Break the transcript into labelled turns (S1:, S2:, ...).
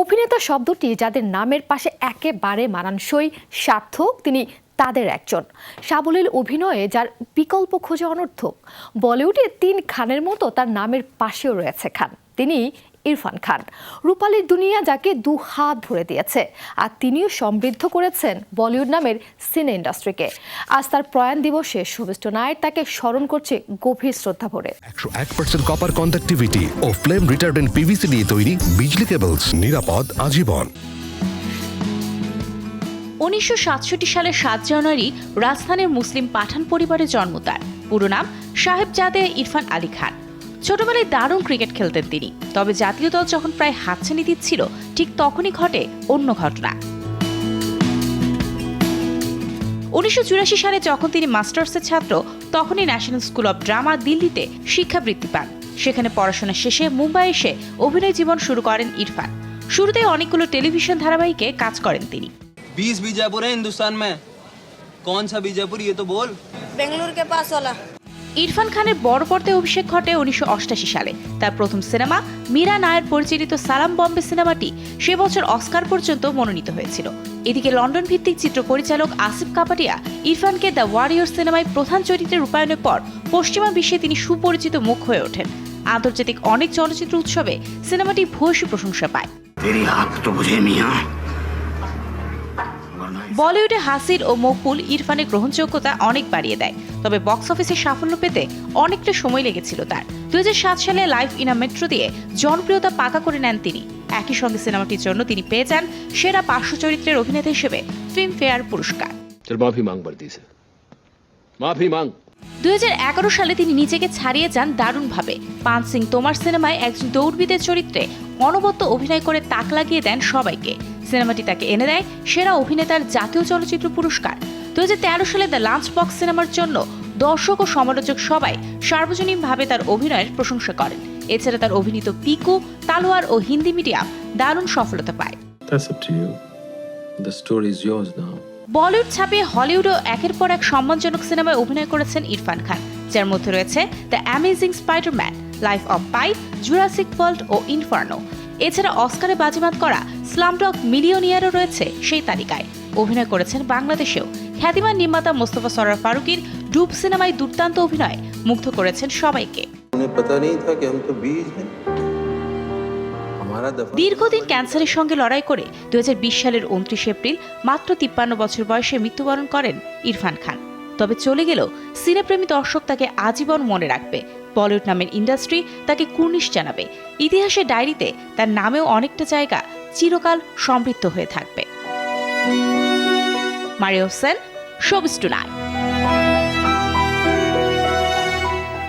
S1: অভিনেতা শব্দটি যাদের নামের পাশে একেবারে মানানসই, সার্থক, তিনি তাদের একজন। সাবলীল অভিনয়ে যার বিকল্প খোঁজে অনর্থক। বলিউডে তিন খানের মতো তার নামের পাশেও রয়েছে খান। তিনি ইরফান খান। রূপালীর দুনিয়া যাকে দু হাত ভরে দিয়েছে আর তিনিও সমৃদ্ধ করেছেন বলিউড নামের সিনে ইন্ডাস্ট্রিকে। আজ তার প্রয়াণ দিবসে শুভেষ্ট নায়ের তাকে স্মরণ করছে গভীর শ্রদ্ধা ভরে।
S2: একশো এক পার্সেন্ট কপার কন্ডাক্টিভিটি ও ফ্লেম রিটার্ডেন্ট পিভিসি দিয়ে তৈরি বিজলি কেবলস নিরাপদ আজীবন।
S3: উনিশশো সাতষট্টি সালের সাত জানুয়ারি রাজস্থানের মুসলিম পাঠান পরিবারে জন্ম তার। পুরো নাম সাহেবজাদে ইরফান আলী খান। ছোটবেলায় দারুণ ক্রিকেট খেলতেন তিনি তবে জাতীয় দল যখন প্রায় হাতছানি দিচ্ছিল ঠিক তখনই ঘটে অন্য ঘটনা উনিশশো চুরাশি সালে যখন তিনি মাস্টার্সের ছাত্র তখনই ন্যাশনাল স্কুল অব ড্রামা দিল্লিতে শিক্ষাবৃত্তি পান সেখানে পড়াশোনা শেষে মুম্বাই এসে অভিনয় জীবন শুরু করেন ইরফান শুরুতে অনেকগুলো টেলিভিশন ধারাবাহিকে কাজ করেন তিনি
S4: बीस बीजापुर है हिंदुस्तान में कौन सा बीजापुर ये तो बोल
S5: बेंगलुरु के पास वाला
S3: ইরফান খানের বড় পর্দায় অভিষেক ঘটে উনিশশো সালে। তার প্রথম সিনেমা, মীরা নায়ের পরিচালিত সালাম বম্বে সিনেমাটি সে বছর অস্কার পর্যন্ত মনোনীত হয়েছিল। এদিকে লন্ডন ভিত্তিক চিত্র পরিচালক আসিফ কাপাটিয়া ইরফানকে দ্য ওয়ারিয়র সিনেমায় প্রধান চরিত্রে রূপায়ণের পর পশ্চিমা বিশ্বে তিনি সুপরিচিত মুখ হয়ে ওঠেন। আন্তর্জাতিক অনেক চলচ্চিত্র উৎসবে সিনেমাটি ভূয়সী প্রশংসা পায়। বলিউডে হাসির ও মকবুল ইরফানের গ্রহণযোগ্যতা অনেক বাড়িয়ে দেয়। তবে বক্স অফিসে সাফল্য পেতে অনেকটা সময় লেগেছিল তার। দুই সালে লাইফ ইন আ মেট্রো দিয়ে জনপ্রিয়তা পাকা করে নেন তিনি। একই সঙ্গে সিনেমাটির জন্য তিনি পেয়ে যান সেরা পার্শ্ব চরিত্রের অভিনেতা হিসেবে ফিল্মফেয়ার পুরস্কার।
S6: মাফি
S3: মাং সালে তিনি নিজেকে ছাড়িয়ে যান দারুণভাবে। পান সিং তোমার সিনেমায় একজন দৌড়বিদের চরিত্রে অনবদ্য অভিনয় করে তাক লাগিয়ে দেন সবাইকে। সিনেমাটি তাকে এনে দেয় সেরা অভিনেতার জাতীয় চলচ্চিত্র পুরস্কার। দু সালে দ্য লাঞ্চ বক্স সিনেমার জন্য দর্শক ও সমালোচক সবাই সার্বজনীনভাবে তার অভিনয়ের প্রশংসা করেন। এছাড়া তার অভিনীত পিকু তালোয়ার ও হিন্দি মিডিয়াম দারুণ সফলতা পায়. বলিউড ছাপিয়ে হলিউডও একের পর এক সম্মানজনক সিনেমায় অভিনয় করেছেন ইরফান খান। যার মধ্যে রয়েছে the amazing spiderman life of pi jurassic world O Inferno. এছাড়া অস্কারে বাজিমাত করা স্লামডক মিলিয়নিয়ারও রয়েছে সেই তালিকায়। অভিনয় করেছেন বাংলাদেশেও। খ্যাতিমান নির্মাতা মোস্তফা সরার ফারুকির ডুব সিনেমায় দুর্দান্ত অভিনয় মুগ্ধ করেছেন সবাইকে। দীর্ঘদিন ক্যান্সারের সঙ্গে লড়াই করে দু সালের উনত্রিশ এপ্রিল মাত্র তিপ্পান্ন বছর বয়সে মৃত্যুবরণ করেন ইরফান খান। তবে চলে গেল সিনেপ্রেমী দর্শক তাকে আজীবন মনে রাখবে। বলিউড নামের ইন্ডাস্ট্রি তাকে কুর্নিশ জানাবে। ইতিহাসের ডায়েরিতে তার নামেও অনেকটা জায়গা চিরকাল সমৃদ্ধ হয়ে থাকবে। Mario Sen showbiz tonight